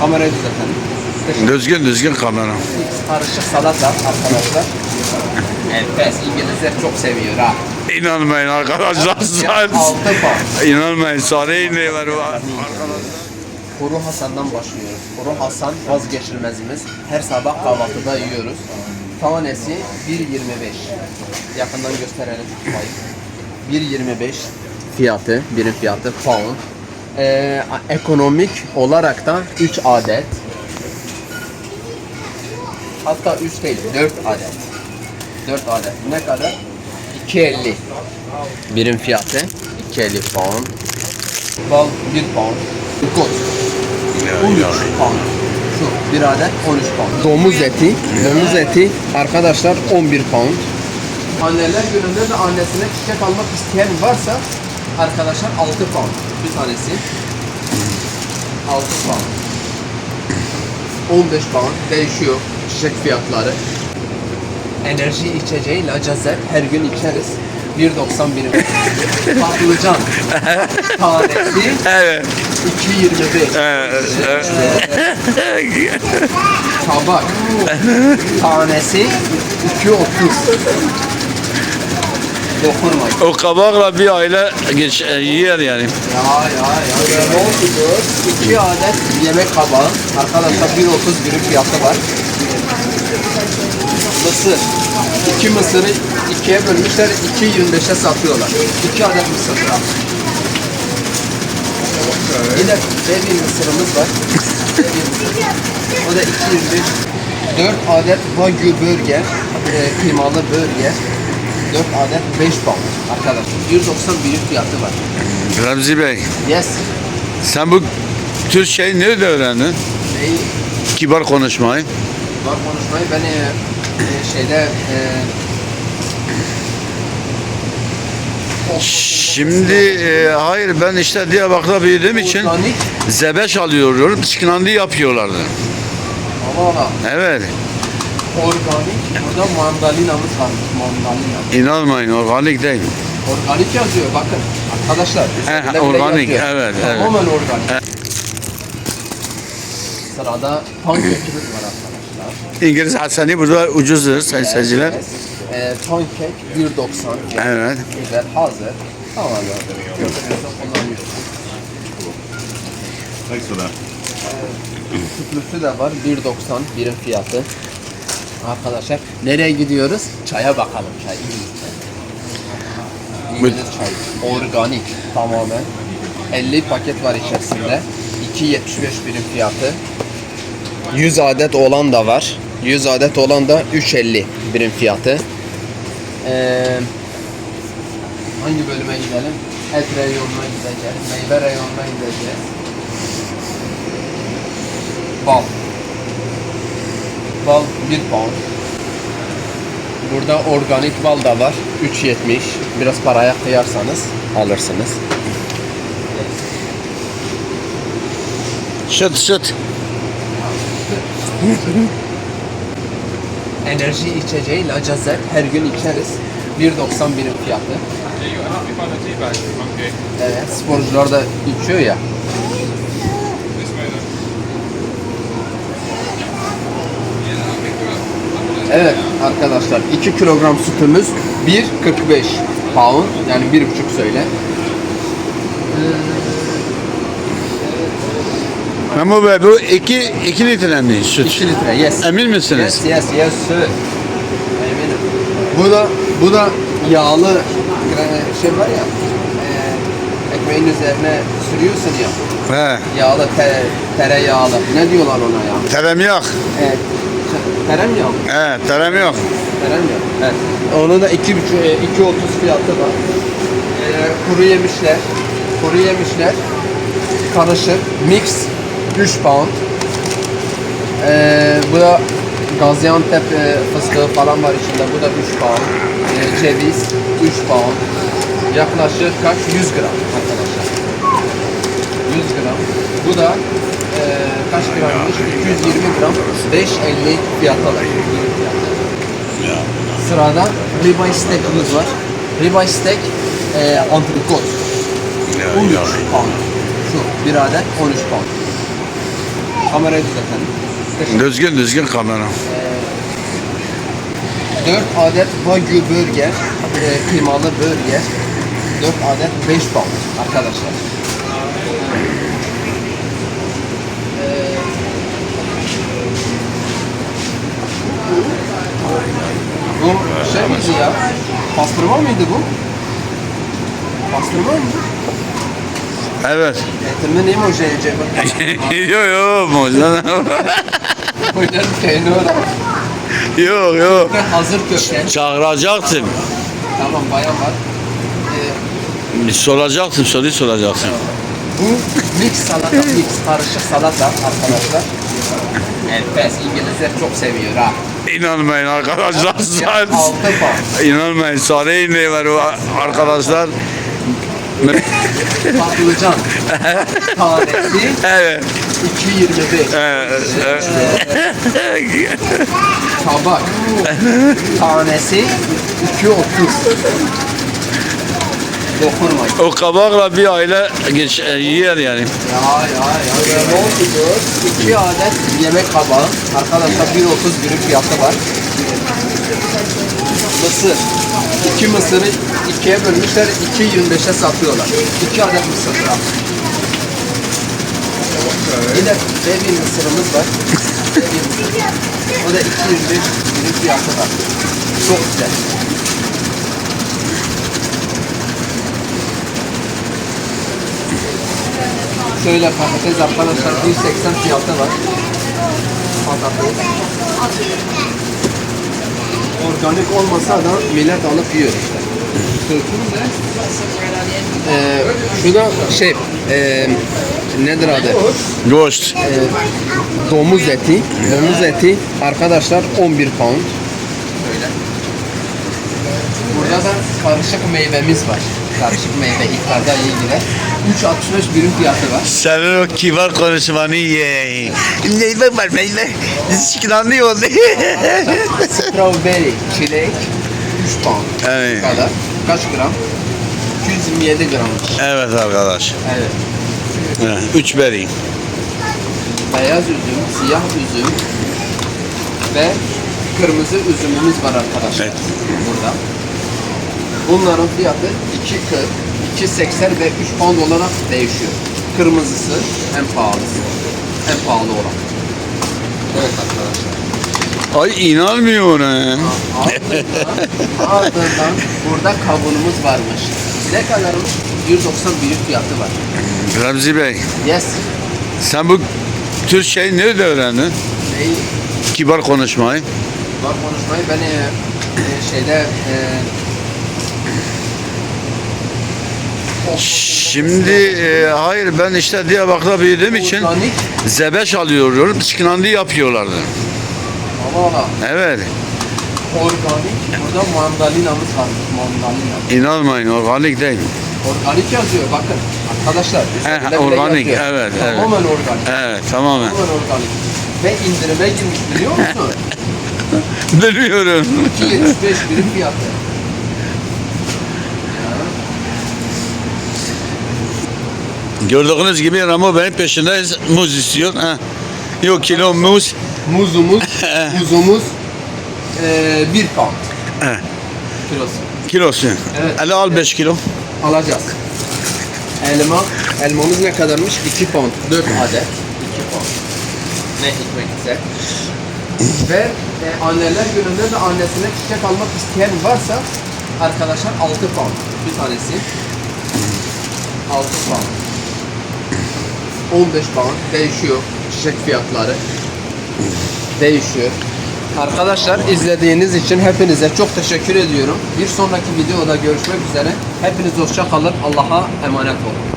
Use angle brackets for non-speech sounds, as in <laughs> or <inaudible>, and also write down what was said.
Kamerayı düzeltelim. Düzgün düzgün kamera. Karışık salata arkadaşlar. Enfes. İngilizler çok seviyor ha. İnanmayın arkadaşlar. Fiyat 6 pound. İnanmayın sarı iğneler var. Kuru Hasan'dan başlıyoruz. Kuru Hasan vazgeçilmezimiz. Her sabah kahvaltıda yiyoruz. Tanesi 1.25. Yakından gösterelim. Hayır. 1.25 fiyatı, birim fiyatı pound. Ee, ekonomik olarak da 3 adet. Hatta 3 değil, 4 adet. 4 adet. Ne kadar? 2.50 birim fiyatı. 2.50 pound. Bal 1 pound. Kot. 13 pound. Şu bir adet 13 pound. Domuz eti. Domuz eti arkadaşlar 11 pound. Anneler gününde de annesine çiçek almak isteyen varsa arkadaşlar 6 pound. Bir tanesi 6 pound. 15 pound değişiyor çiçek fiyatları. Enerji içeceği Lacazet her gün içeriz. 1.90 birim. <laughs> Patlıcan <laughs> tanesi Evet. 2.25. Evet, evet. Kabak <laughs> tanesi 2.30. Dokunmayın. O kabakla bir aile geç, e, yer yani. Ya ya ya. Ne oldu? İki adet yemek kabağı. Arkadaşlar 1.30 birim fiyatı var. Mısır. İki mısırı ikiye bölmüşler. 2.25'e satıyorlar. İki adet mısır var. Yine baby mısırımız var. Mısır. O da 2.25. 4 adet Wagyu burger. E, kıymalı burger. 4 adet 5 pound arkadaşlar. 190 birim fiyatı var. Remzi Bey, Yes. sen bu Türkçeyi nerede öğrendin? Neyi? Kibar konuşmayı. Var konuşmayı ben e, e, şeyde e, Şimdi e, hayır ben işte Diyarbakır'da büyüdüğüm için organik zebeş alıyorlar, çıkınandı yapıyorlardı. ama ama Evet. Organik burada mandalinamız var. Mandalina. İnanmayın organik değil. Organik yazıyor bakın arkadaşlar. bile organik, yazıyor. evet, evet. Tamamen organik. Sırada pankekimiz var arkadaşlar. İngiliz Hasani burada ucuzdur sayın seyirciler. E, pankek 1.90. Evet. Güzel hazır. Tamamen götürüyorsun kullanıyorsun. Thanks for that. Sütlüsü de var 1.90 birim fiyatı. Arkadaşlar nereye gidiyoruz? Çaya bakalım çay. İngiliz çay. Organik tamamen. 50 paket var içerisinde. 2.75 birim fiyatı. 100 adet olan da var. 100 adet olan da 3.50 birim fiyatı. Ee, hangi bölüme gidelim? Et reyonuna gideceğiz. Meyve reyonuna gideceğiz. Bal. Bal 1 pound. Burada organik bal da var. 3.70. Biraz paraya kıyarsanız alırsınız. Şıt şıt. Enerji içeceği Lacazet her gün içeriz. 1.90 birim fiyatı. Evet, sporcular da içiyor ya. Evet arkadaşlar 2 kilogram sütümüz 1.45 pound yani 1.5 söyle. Memo Bey bu iki, iki litre mi süt? 2 litre yes. Emin misiniz? Yes yes yes sir. Eminim. Bu da bu da yağlı gra- şey var ya e, ekmeğin üzerine sürüyorsun ya He. yağlı te, tereyağlı ne diyorlar ona ya? Terem yok. Evet. Terem mı? He, terem yok. Terem yağı. Evet. Onun da 2.5 2.30 fiyatı var. E, kuru yemişler. Kuru yemişler. Karışık. Mix 3 pound. E, bu da Gaziantep e, fıstığı falan var içinde. Bu da 3 pound. E, ceviz 3 pound. Yaklaşık kaç? 100 gram arkadaşlar. 100 gram. Bu da e, grammış? 220 gram. 5.50 fiyata var. Sırada ribeye steak'ımız var. Ribeye steak e, antrikot. 13 pound. Şu bir adet 13 pound. Kamerayı düzeltelim. Düzgün düzgün kamera. 4 adet Wagyu burger, e, kıymalı burger, 4 adet 5 pound arkadaşlar. Bu şey miydi ya? Pastırma mıydı bu? Pastırma mı? Evet. Etimin neyim o şey cebe? <laughs> yo yo mozdan. Koyların peyniri var. yo yo. Hazır köfte. Çağıracaktım. Tamam bayan var. Ee, Soracaktım soruyu soracaktım. Bu mix salata, mix karışık salata arkadaşlar. Enfes, İngilizler çok seviyor ha. <laughs> İnanmayın arkadaşlar. İnanmayın sarayın ne var arkadaşlar. Patlıcan tanesi <laughs> evet. 2.25. evet, evet. Kabak tanesi 2.30. Dokunmayın. o kabakla bir aile geç, e, yer yani. Ya ya ya. Ne oldu? İki adet yemek kabağı. Arkadaşlar 1.30 birim fiyatı var. Mısır. İki mısırı ikiye bölmüşler. 2.25'e satıyorlar. İki adet mısır var. Yine baby mısırımız var. Baby mısır. O da 2.25 birim fiyatı var. Çok güzel. Şöyle patates arkadaşlar 1.80 fiyatı var. Patates. Organik olmasa da millet alıp yiyor işte. Ee, şu da şey e, nedir adı? Ghost. Ee, domuz eti. Domuz eti arkadaşlar 11 pound. Böyle. Burada da karışık meyvemiz var. Karışık meyve iftarda iyi gider. 3.65 birim fiyatı var. Senin o kibar konuşmanı ye. Meyve var meyve. Şıklanıyor. Strawberry, çilek 3 pound Evet. kadar. Kaç gram? 227 gram. evet arkadaş. Evet. Evet, Üç beri. Beyaz üzüm, siyah üzüm ve kırmızı üzümümüz var arkadaşlar. Evet. Burada. Bunların fiyatı 2.40, 2.80 ve 3 pound olarak değişiyor. Kırmızısı en pahalısı. En pahalı olan. Evet arkadaşlar. Ay inanmıyorum. Ardından, ardından burada kavunumuz varmış. Ne kadarmış? 190 birim fiyatı var. Remzi Bey, Yes. sen bu tür şey nerede öğrendin? Neyi? Kibar konuşmayı. Var konuşmayı ben e, e, şeyde e, Şimdi e, hayır ben işte Diyarbakır'da büyüdüğüm için organik zebeş alıyorum, çıkınandı yapıyorlardı. Allah. Evet, Organik. Burada mandalinamız var. Mandalina. inanmayın organik değil. Organik yazıyor bakın. Arkadaşlar. Üzerinde bile organik, yazıyor. evet, evet. Tamamen organik. Evet, tamamen. Tamamen organik. Ve indirime girmiş biliyor musun? <laughs> Biliyorum. 275 birim fiyatı. Gördüğünüz gibi Ramo benim peşindeyiz. Muz istiyor. Ha. Yok kilo muz. Muzumuz, <laughs> muzumuz eee 1 pound He. kilosu. Kilosu. Evet. Hele al 5 kilo. alacağız. Elma, elmamız ne kadarmış? 2 pound, 4 adet. 2 pound. Ne hikmetse. Ve e, anneler gününde de annesine çiçek almak isteyen varsa arkadaşlar 6 pound bir tanesi. 6 pound. 15 pound değişiyor çiçek fiyatları. Değişiyor. Arkadaşlar izlediğiniz için hepinize çok teşekkür ediyorum. Bir sonraki videoda görüşmek üzere. Hepiniz hoşça kalın. Allah'a emanet olun.